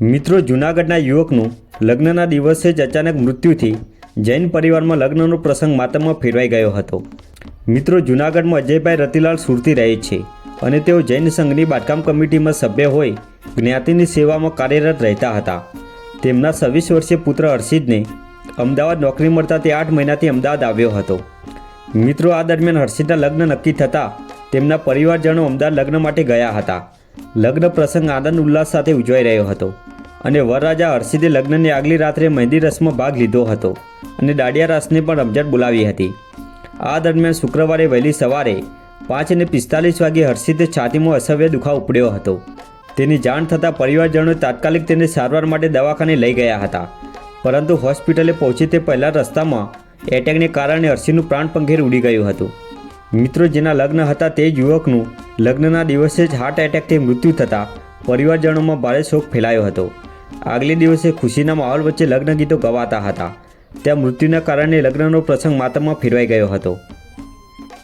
મિત્રો, જૂનાગઢના યુવકનું લગ્નના દિવસે જ અચાનક મૃત્યુથી જૈન પરિવારમાં લગ્નનો પ્રસંગ માતમમાં ફેરવાઈ ગયો હતો. મિત્રો, જૂનાગઢમાં અજયભાઈ રતિલાલ સુરતી રહે છે અને તેઓ જૈન સંઘની બાંધકામ કમિટીમાં સભ્ય હોય જ્ઞાતિની સેવામાં કાર્યરત રહેતા હતા. તેમના છવ્વીસ વર્ષીય પુત્ર હર્ષિદને અમદાવાદ નોકરી મળતા તે આઠ મહિનાથી અમદાવાદ આવ્યો હતો. મિત્રો, આ દરમિયાન હર્ષિદના લગ્ન નક્કી થતાં તેમના પરિવારજનો અમદાવાદ લગ્ન માટે ગયા હતા. લગ્ન પ્રસંગ આનંદ ઉલ્લાસ સાથે ઉજવાઈ રહ્યો હતો. અને વરરાજા હર્ષિદે લગ્નની આગલી રાત્રે મહેંદી રસમાં ભાગ લીધો હતો અને દાડિયા રાસને પણ રમઝટ બોલાવી હતી. આ દરમિયાન શુક્રવારે વહેલી સવારે પાંચ અને પિસ્તાલીસ વાગે હર્ષિદે છાતીમાં અસહ્ય દુખાવ ઉપડ્યો હતો. તેની જાણ થતાં પરિવારજનોએ તાત્કાલિક તેને સારવાર માટે દવાખાને લઈ ગયા હતા. પરંતુ હોસ્પિટલે પહોંચી તે પહેલાં રસ્તામાં એટેકને કારણે હર્ષિદનું પ્રાણ પંખેર ઉડી ગયું હતું. મિત્રો, જેના લગ્ન હતા તે યુવકનું લગ્નના દિવસે જ હાર્ટ એટેકથી મૃત્યુ થતાં પરિવારજનોમાં ભારે શોક ફેલાયો હતો. આગલે દિવસે ખુશીના માહોલ વચ્ચે લગ્ન ગીતો ગવાતા હતા. ત્યાં મૃત્યુના કારણે લગ્નનો પ્રસંગ માતમમાં ફેરવાઈ ગયો હતો.